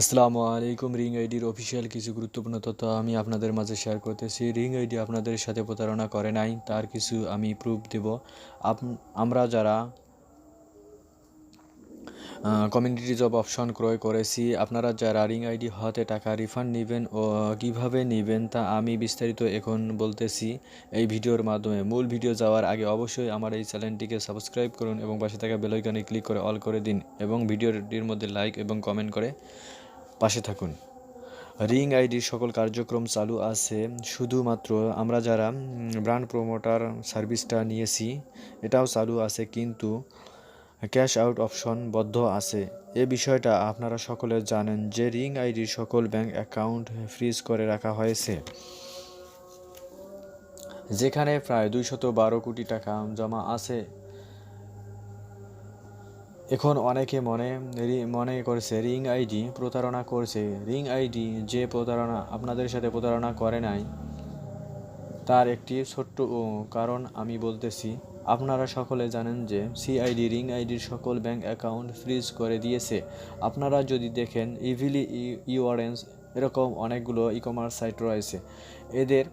আসসালামু আলাইকুম। রিং আইডির অফিসিয়াল কিছু গুরুত্বপূর্ণ তথ্য আমি আপনাদের মাঝে শেয়ার করতেছি। রিং আইডি আপনাদের সাথে প্রতারণা করে নাই, তার কিছু আমি প্রুফ দেব। আমরা যারা কমিউনিটি জব অপশন ক্রয় করেছি, আপনারা যারা রিং আইডি হতে টাকা রিফান্ড নেবেন ও কীভাবে নেবেন তা আমি বিস্তারিত এখন বলতেছি এই ভিডিওর মাধ্যমে। মূল ভিডিও যাওয়ার আগে অবশ্যই আমার এই চ্যানেলটিকে সাবস্ক্রাইব করুন এবং পাশে থাকা বেলাইকনে ক্লিক করে অল করে দিন এবং ভিডিওটির মধ্যে লাইক এবং কমেন্ট করে। পাশে থাকুন। রিং আইডির সকল কার্যক্রম চালু আছে। শুধুমাত্র আমরা যারা ব্র্যান্ড প্রমোটার সার্ভিসটা নিয়েছি, এটাও চালু আছে, কিন্তু ক্যাশ আউট অপশন বদ্ধ আছে। এ বিষয়টা আপনারা সকলে জানেন যে রিং আইডির সকল ব্যাংক অ্যাকাউন্ট ফ্রিজ করে রাখা হয়েছে। যেখানে প্রায় দুইশত বারো কোটি টাকা জমা আছে। এখন অনেকে মনে মনে করছে, রিং আইডি প্রতারণা করছে। রিং আইডি যে প্রতারণা, আপনাদের সাথে প্রতারণা করে নাই, তার একটি ছোট্ট কারণ আমি বলতেছি। আপনারা সকলে জানেন যে সিআইডি রিং আইডির সকল ব্যাংক অ্যাকাউন্ট ফ্রিজ করে দিয়েছে। আপনারা যদি দেখেন, ইভিলি ইউআরএন্স এরকম অনেকগুলো ই কমার্স সাইট রয়েছে। এদের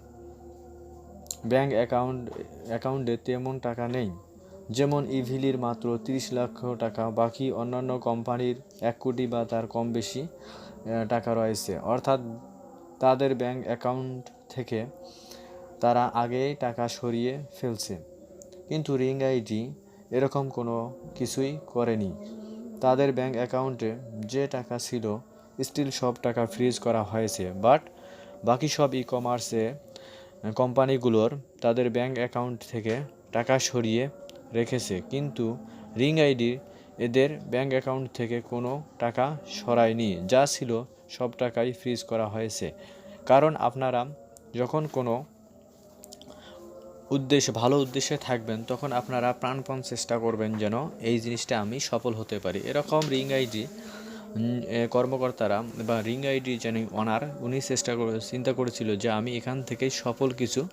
ব্যাংক অ্যাকাউন্ট, অ্যাকাউন্টে তেমন টাকা নেই। যেমন ইভিলির মাত্র তিরিশ লক্ষ টাকা, বাকি অন্যান্য কোম্পানির এক কোটি বা তার কম বেশি টাকা রয়েছে। অর্থাৎ তাদের ব্যাংক অ্যাকাউন্ট থেকে তারা আগেই টাকা সরিয়ে ফেলছে। কিন্তু রিং আইডি এরকম কোনো কিছুই করেনি। তাদের ব্যাংক অ্যাকাউন্টে যে টাকা ছিল, স্টিল সব টাকা ফ্রিজ করা হয়েছে। বাট বাকি সব ই কমার্সে কোম্পানিগুলোর তাদের ব্যাংক অ্যাকাউন্ট থেকে টাকা সরিয়ে রেখেছে। কিন্তু রিং আইডি এদের ব্যাঙ্ক অ্যাকাউন্ট থেকে কোনো টাকা সরায়নি। যা ছিল সব টাকাই ফ্রিজ করা হয়েছে। কারণ আপনারা যখন কোনো উদ্দেশ্য, ভালো উদ্দেশ্যে থাকবেন, তখন আপনারা প্রাণপণ চেষ্টা করবেন যেন এই জিনিসটা আমি সফল হতে পারি। এরকম রিং আইডি কর্মকর্তারা বা রিং আইডি যিনি অনার, উনি চেষ্টা করে, চিন্তা করেছিল যে আমি এখান থেকে সফল কিছু,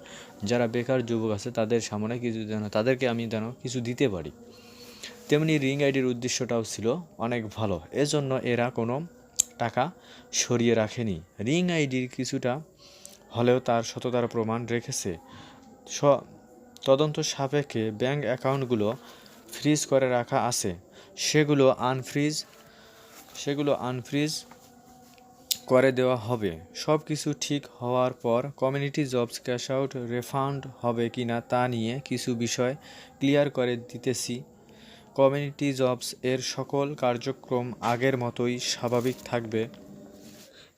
যারা বেকার যুবক আছে তাদের সামনে কিছু যেন, তাদেরকে আমি যেন কিছু দিতে পারি। তেমনি রিং আইডির উদ্দেশ্যটাও ছিল অনেক ভালো। এজন্য এরা কোনো টাকা সরিয়ে রাখেনি। রিং আইডির কিছুটা হলেও তার সততার প্রমাণ রেখেছে। স, তদন্ত সাপেক্ষে ব্যাংক অ্যাকাউন্টগুলো ফ্রিজ করে রাখা আছে। সেগুলো আনফ্রিজ সেগুলো আনফ্রিজ করে দেওয়া হবে। সব কিছু ঠিক হওয়ার পর community jobs cash out refund হবে কি না তা নিয়ে কিছু বিষয় ক্লিয়ার করে দিতেছি। কমিউনিটি জবস এর সকল কার্যক্রম আগের মতোই স্বাভাবিক থাকবে।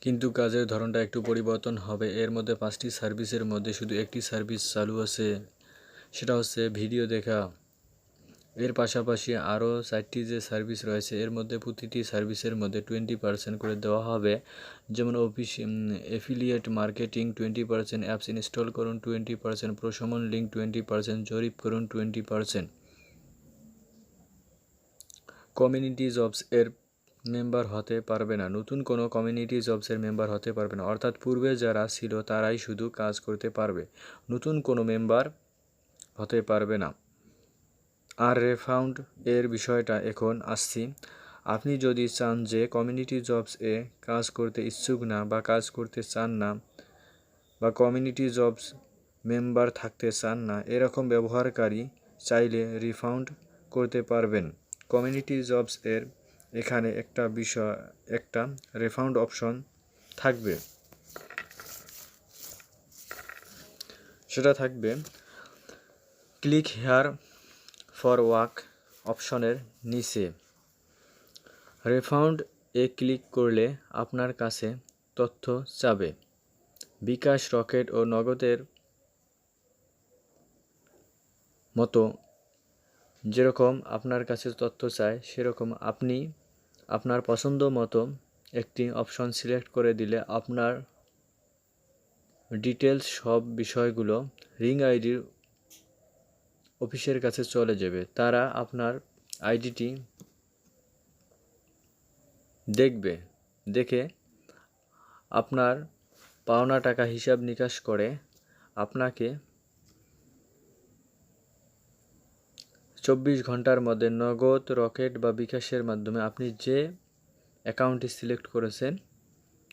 কিন্তু কাজের ধরনটা একটু পরিবর্তন হবে। এর মধ্যে পাঁচটি সার্ভিসের মধ্যে শুধু একটি সার্ভিস চালু আছে। সেটা হচ্ছে ভিডিও দেখা। এর পাশাপাশি আরও চারটি যে সার্ভিস রয়েছে, এর মধ্যে প্রতিটি সার্ভিসের মধ্যে টোয়েন্টি পার্সেন্ট করে দেওয়া হবে। যেমন office affiliate marketing twenty percent apps install করুন টোয়েন্টি পার্সেন্ট প্রশমন লিঙ্ক টোয়েন্টি পার্সেন্ট জরিপ করুন টোয়েন্টি পার্সেন্ট কমিউনিটি জবস এর মেম্বার হতে পারবে না। নতুন কোনো কমিউনিটি জবসের মেম্বার হতে পারবে না। অর্থাৎ পূর্বে যারা ছিল, তারাই শুধু কাজ করতে পারবে। নতুন কোনো মেম্বার হতে পারবে না। আর রেফাউন্ড এর বিষয়টা এখন আসছি। আপনি যদি চান যে কমিউনিটি জবস এ কাজ করতে ইচ্ছুক না বা কাজ করতে চান না বা কমিউনিটি জবস মেম্বার থাকতে চান না, এরকম ব্যবহারকারী চাইলে রিফাউন্ড করতে পারবেন। কমিউনিটি জবস এর এখানে একটা বিষয়, একটা রিফাউন্ড অপশন থাকবে। সেটা থাকবে, ক্লিক হেয়ার ফর ওয়াক অপশনের নিচে। রেফাউন্ড এ ক্লিক করলে আপনার কাছে তথ্য চাবে। বিকাশ রকেট ও নগদের মতো যেরকম আপনার কাছে তথ্য চায়, সেরকম আপনি আপনার পছন্দ মতো একটি অপশন সিলেক্ট করে দিলে আপনার ডিটেলস সব বিষয়গুলো রিং আইডির অফিসের কাছে চলে যাবে। তারা আপনার আইডিটি দেখবে, দেখে আপনার পাওনা টাকা হিসাব নিকাশ করে আপনাকে চব্বিশ ঘণ্টার মধ্যে নগদ, রকেট বা বিকাশের মাধ্যমে আপনি যে অ্যাকাউন্টটি সিলেক্ট করেছেন,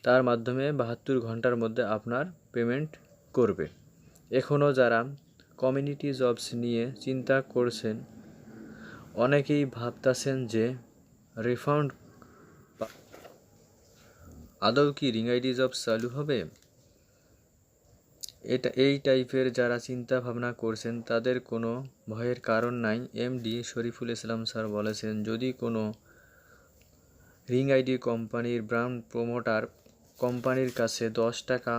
তার মাধ্যমে বাহাত্তর ঘণ্টার মধ্যে আপনার পেমেন্ট করবে। এখনও যারা কমিউনিটি জবস নিয়ে চিন্তা করছেন। অনেকেই ভাবতাছেন যে রিফান্ড আদৌ কি রিং আইডি জব চালু হবে? এটা, এই টাইপের যারা চিন্তা ভাবনা করছেন, তাদের কোনো ভয়ের কারণ নাই এমডি শরীফুল ইসলাম স্যার বলেছেন। যদি কোনো রিং আইডি কোম্পানির ব্র্যান্ড প্রমোটার কোম্পানির কাছে দশ টাকা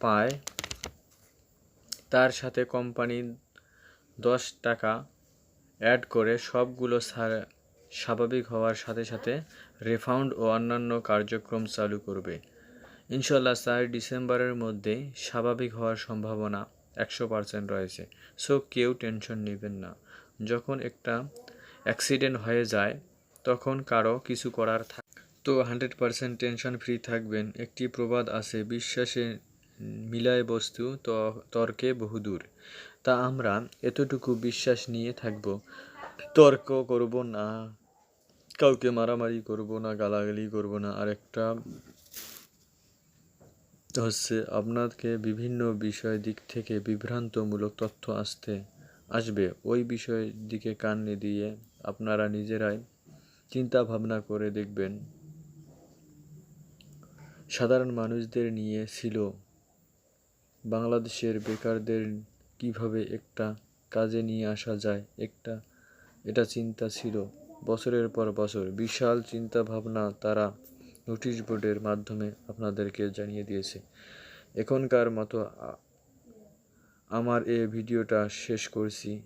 পায় তার সাথে কোম্পানি দশ টাকা অ্যাড করে সবগুলো স্বাভাবিক হওয়ার সাথে সাথে রিফাউন্ড ও অন্যান্য কার্যক্রম চালু করবে। ইনশাল্লাহ চার ডিসেম্বরের মধ্যে স্বাভাবিক হওয়ার সম্ভাবনা একশো পার্সেন্ট রয়েছে। সো কেউ টেনশন নেবেন না। যখন একটা অ্যাক্সিডেন্ট হয়ে যায়, তখন কারও কিছু করার থাক তো হান্ড্রেড পার্সেন্ট টেনশন ফ্রি থাকবেন। একটি প্রবাদ আছে, বিশ্বাসে মিলায় বস্তু তর্কে বহুদূর। তা আমরা এতটুকু বিশ্বাস নিয়ে থাকব। তর্ক করব না, কাউকে মারামারি করব না, গালাগালি করব না। আর একটা হচ্ছে আপনাকে বিভিন্ন বিষয় দিক থেকে বিভ্রান্তমূলক তথ্য আসতে, আসবে। ওই বিষয়ের দিকে কান দিয়ে আপনারা নিজেরাই চিন্তা ভাবনা করে দেখবেন। সাধারণ মানুষদের নিয়ে ছিল বাংলাদেশের বেকারদের কীভাবে একটা কাজে নিয়ে আসা যায়? একটা, এটা চিন্তা ছিল বছরের পর বছর। বিশাল চিন্তা ভাবনা তারা নোটিশ বোর্ডের মাধ্যমে আপনাদেরকে জানিয়ে দিয়েছে। এখনকার মতো আমার এই ভিডিওটা শেষ করছি।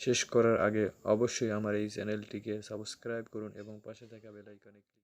শেষ করার আগে অবশ্যই আমার এই চ্যানেলটিকে সাবস্ক্রাইব করুন এবং পাশে থাকা বেল আইকনে ক্লিক